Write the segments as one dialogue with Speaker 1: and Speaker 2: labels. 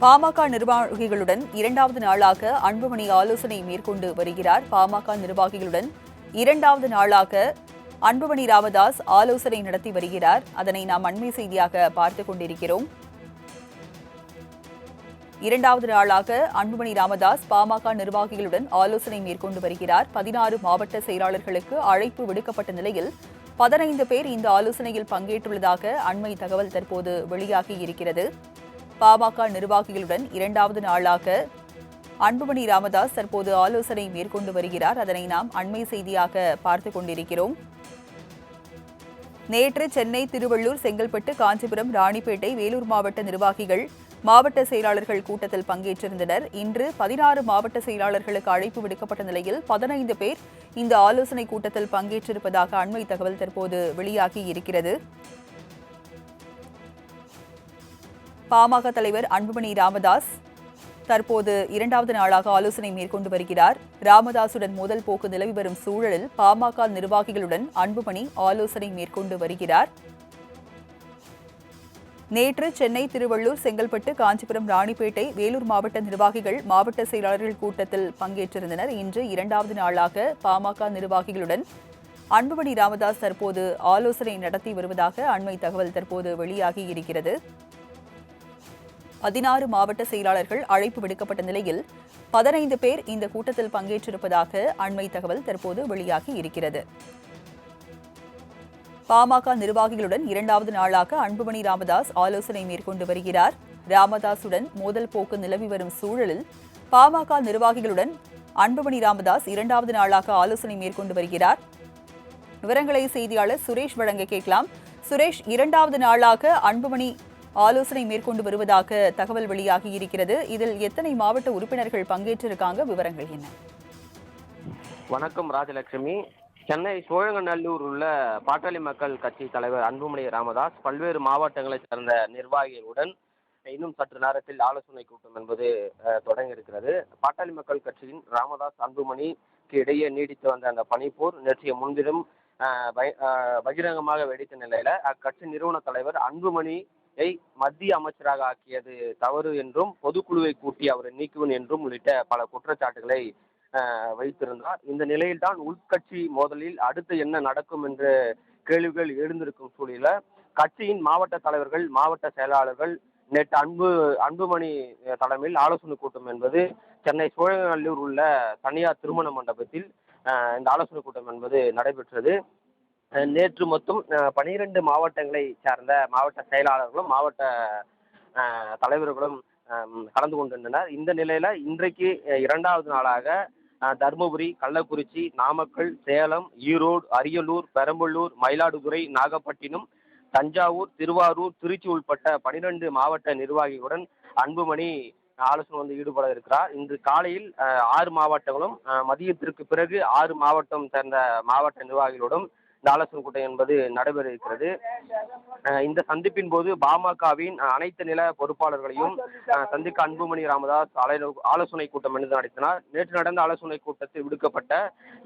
Speaker 1: பாமக நிர்வாகிகளுடன் இரண்டாவது நாளாக அன்புமணி ஆலோசனை மேற்கொண்டு வருகிறார். பாமக நிர்வாகிகளுடன் இரண்டாவது நாளாக அன்புமணி ராமதாஸ் ஆலோசனை நடத்தி வருகிறார். அதனை நாம் அண்மை செய்தியாக பார்த்துக் கொண்டிருக்கிறோம். இரண்டாவது நாளாக அன்புமணி ராமதாஸ் பாமக நிர்வாகிகளுடன் ஆலோசனை மேற்கொண்டு வருகிறார். பதினாறு மாவட்ட செயலாளர்களுக்கு அழைப்பு விடுக்கப்பட்ட நிலையில் பதினைந்து பேர் இந்த ஆலோசனையில் பங்கேற்றுள்ளதாக அண்மை தகவல் தற்போது வெளியாகி இருக்கிறது. பாமக நிர்வாகிகளுடன் இரண்டாவது நாளாக அன்புமணி ராமதாஸ் தற்போது ஆலோசனை மேற்கொண்டு வருகிறார். அதனை நாம் அண்மை செய்தியாக பார்த்துக் கொண்டிருக்கிறோம். நேற்று சென்னை திருவள்ளூர் செங்கல்பட்டு காஞ்சிபுரம் ராணிப்பேட்டை வேலூர் மாவட்ட நிர்வாகிகள் மாவட்ட செயலாளர்கள் கூட்டத்தில் பங்கேற்றிருந்தனர். இன்று பதினாறு மாவட்ட செயலாளர்களுக்கு அழைப்பு விடுக்கப்பட்ட நிலையில் பதினைந்து பேர் இந்த ஆலோசனை கூட்டத்தில் பங்கேற்றிருப்பதாக அண்மை தகவல் தற்போது வெளியாகி இருக்கிறது. பாமக தலைவர் அன்புமணி ராமதாஸ் தற்போது இரண்டாவது நாளாக ஆலோசனை மேற்கொண்டு வருகிறார். ராமதாசுடன் மோதல் போக்கு நிலவி வரும் சூழலில் பாமக நிர்வாகிகளுடன் அன்புமணி ஆலோசனை மேற்கொண்டு வருகிறார். நேற்று சென்னை திருவள்ளூர் செங்கல்பட்டு காஞ்சிபுரம் ராணிப்பேட்டை வேலூர் மாவட்ட நிர்வாகிகள் மாவட்ட செயலாளர்கள் கூட்டத்தில் பங்கேற்றிருந்தனர். இன்று இரண்டாவது நாளாக பாமக நிர்வாகிகளுடன் அன்புமணி ராமதாஸ் தற்போது ஆலோசனை நடத்தி வருவதாக அண்மை தகவல் தற்போது வெளியாகி இருக்கிறது. பதினாறு மாவட்ட செயலாளர்கள் அழைப்பு விடுக்கப்பட்ட நிலையில் பதினைந்து பேர் இந்த கூட்டத்தில் பங்கேற்றிருப்பதாக அண்மை தகவல் தற்போது வெளியாகி இருக்கிறது. பாமக நிர்வாகிகளுடன் இரண்டாவது நாளாக அன்புமணி ராமதாஸ் ஆலோசனை மேற்கொண்டு வருகிறார். ராமதாசுடன் மோதல் போக்கு நிலவி வரும் சூழலில் பாமக நிர்வாகிகளுடன் அன்புமணி ராமதாஸ் இரண்டாவது நாளாக ஆலோசனை மேற்கொண்டு வருகிறார். விவரங்களை செய்தியாளர் சுரேஷ் வழங்க கேட்கலாம். சுரேஷ் இரண்டாவது நாளாக அன்புமணி ஆலோசனை மேற்கொண்டு வருவதாக தகவல் வெளியாகி இருக்கிறது. இதில் எத்தனை மாவட்ட உறுப்பினர்கள் பங்கேற்றிருக்காங்க? விவரங்கள் என்ன?
Speaker 2: வணக்கம் ராஜலட்சுமி. சென்னை சோழங்கநல்லூர் உள்ள பாட்டாளி மக்கள் கட்சி தலைவர் அன்புமணி ராமதாஸ் பல்வேறு மாவட்டங்களைச் சேர்ந்த நிர்வாகிகளுடன் இன்னும் சற்று நேரத்தில் ஆலோசனை கூட்டம் என்பது தொடங்கி இருக்கிறது பாட்டாளி மக்கள் கட்சியின் ராமதாஸ் அன்புமணிக்கு இடையே நீடித்து வந்த அந்த பனிப்போர் நேற்றைய முன்தினம் பகிரங்கமாக வெடித்த நிலையில அக்கட்சி நிறுவன தலைவர் அன்புமணி அன்புமணியை மத்திய அமைச்சராக ஆக்கியது தவறு என்றும் பொதுக்குழுவை கூட்டி அவரை நீக்குவன் என்றும் உள்ளிட்ட பல குற்றச்சாட்டுகளை வைத்திருந்தார். இந்த நிலையில்தான் உள்கட்சி மோதலில் அடுத்து என்ன நடக்கும் என்ற கேள்விகள் எழுந்திருக்கும் சூழலில் கட்சியின் மாவட்ட தலைவர்கள் மாவட்ட செயலாளர்கள் நேற்று அன்பு அன்புமணி தலைமையில் ஆலோசனை கூட்டம் என்பது சென்னை சோழநல்லூர் உள்ள தனியார் திருமண மண்டபத்தில் இந்த ஆலோசனை கூட்டம் என்பது நடைபெற்றது. நேற்று மொத்தம் பனிரெண்டு மாவட்டங்களை சார்ந்த மாவட்ட செயலாளர்களும் மாவட்ட தலைவர்களும் கலந்து கொண்டிருந்தனர். இந்த நிலையில இன்றைக்கு இரண்டாவது நாளாக தருமபுரி கள்ளக்குறிச்சி நாமக்கல் சேலம் ஈரோடு அரியலூர் பெரம்பலூர் மயிலாடுதுறை நாகப்பட்டினம் தஞ்சாவூர் திருவாரூர் திருச்சி உள்பட்ட பனிரெண்டு மாவட்ட நிர்வாகிகளுடன் அன்புமணி ஆலோசனை வந்து ஈடுபட இருக்கிறார். இன்று காலையில் ஆறு மாவட்டங்களும் மதியத்திற்கு பிறகு ஆறு மாவட்டம் சேர்ந்த மாவட்ட நிர்வாகிகளுடன் இந்த ஆலோசனை கூட்டம் என்பது நடைபெற இருக்கிறது இந்த சந்திப்பின் போது பாமகவின் அனைத்து நில பொறுப்பாளர்களையும் சந்திக்க அன்புமணி ராமதாஸ் ஆலோசனை கூட்டம் என்று நடத்தினார். நேற்று நடந்த ஆலோசனை கூட்டத்தில் விடுக்கப்பட்ட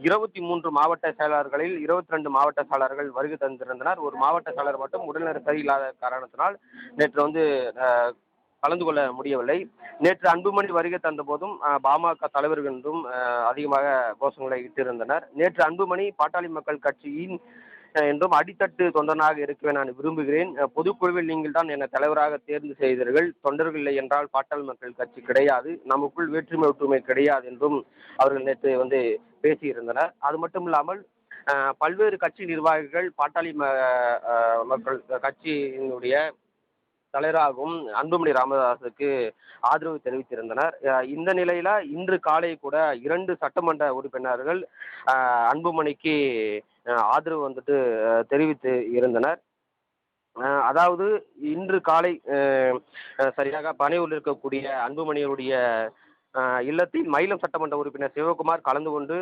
Speaker 2: இருபத்தி மூன்று மாவட்ட செயலாளர்களில் இருபத்தி ரெண்டு மாவட்ட செயலாளர்கள் வருகை தந்திருந்தனர். ஒரு மாவட்ட செயலாளர் மட்டும் உடல்நிலை சரியில்லாத காரணத்தினால் நேற்று வந்து கலந்து கொள்ள முடியவில்லை. நேற்று அன்புமணி வருகை தந்த போதும் பாமக தலைவர்கள் என்றும் அதிகமாக கோஷங்களை இட்டிருந்தனர். நேற்று அன்புமணி பாட்டாளி மக்கள் கட்சியின் என்றும் அடித்தட்டு தொண்டனாக இருக்கவே நான் விரும்புகிறேன். பொதுக்குழுவில் நீங்கள் தான் என்னை தலைவராக தேர்ந்து செய்தீர்கள். தொண்டர்கள் இல்லை என்றால் பாட்டாளி மக்கள் கட்சி கிடையாது. நமக்குள் வேற்றுமை ஒற்றுமை கிடையாது என்றும் அவர்கள் நேற்று வந்து பேசியிருந்தனர். அது மட்டும் இல்லாமல் பல்வேறு கட்சி நிர்வாகிகள் பாட்டாளி ம மக்கள் கட்சியினுடைய தலைவராகவும் அன்புமணி ராமதாஸுக்கு ஆதரவு தெரிவித்திருந்தனர். இந்த நிலையில இன்று காலை கூட இரண்டு சட்டமன்ற உறுப்பினர்கள் அன்புமணிக்கு ஆதரவு வந்துட்டு தெரிவித்து இருந்தனர். அதாவது இன்று காலை சரியாக பனையூரில் இருக்கக்கூடிய அன்புமணியருடைய இல்லத்தில் மயிலம் சட்டமன்ற உறுப்பினர் சிவகுமார் கலந்து கொண்டு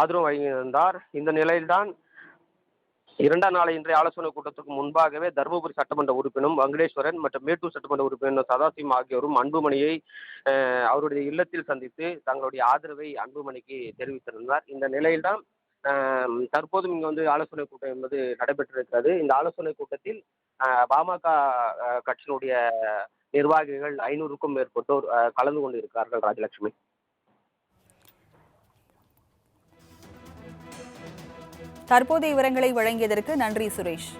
Speaker 2: ஆதரவு வழங்கியிருந்தார். இந்த நிலையில்தான் இரண்டாம் நாளை இன்றைய ஆலோசனை கூட்டத்துக்கு முன்பாகவே தருமபுரி சட்டமன்ற உறுப்பினரும் வெங்கடேஸ்வரன் மற்றும் மேட்டூர் சட்டமன்ற உறுப்பினர் சதாசிவம் ஆகியோரும் அன்புமணியை அவருடைய இல்லத்தில் சந்தித்து தங்களுடைய ஆதரவை அன்புமணிக்கு தெரிவித்திருந்தார் இந்த நிலையில்தான் தற்போதும் இங்கே வந்து ஆலோசனை கூட்டம் என்பது நடைபெற்றிருக்கிறது. இந்த ஆலோசனை கூட்டத்தில் பாமக கட்சியினுடைய நிர்வாகிகள் ஐநூறுக்கும் மேற்பட்டோர் கலந்து கொண்டு இருக்கிறார்கள் ராஜலட்சுமி.
Speaker 1: தற்போதைய விவரங்களை வழங்கியதற்கு நன்றி சுரேஷ்.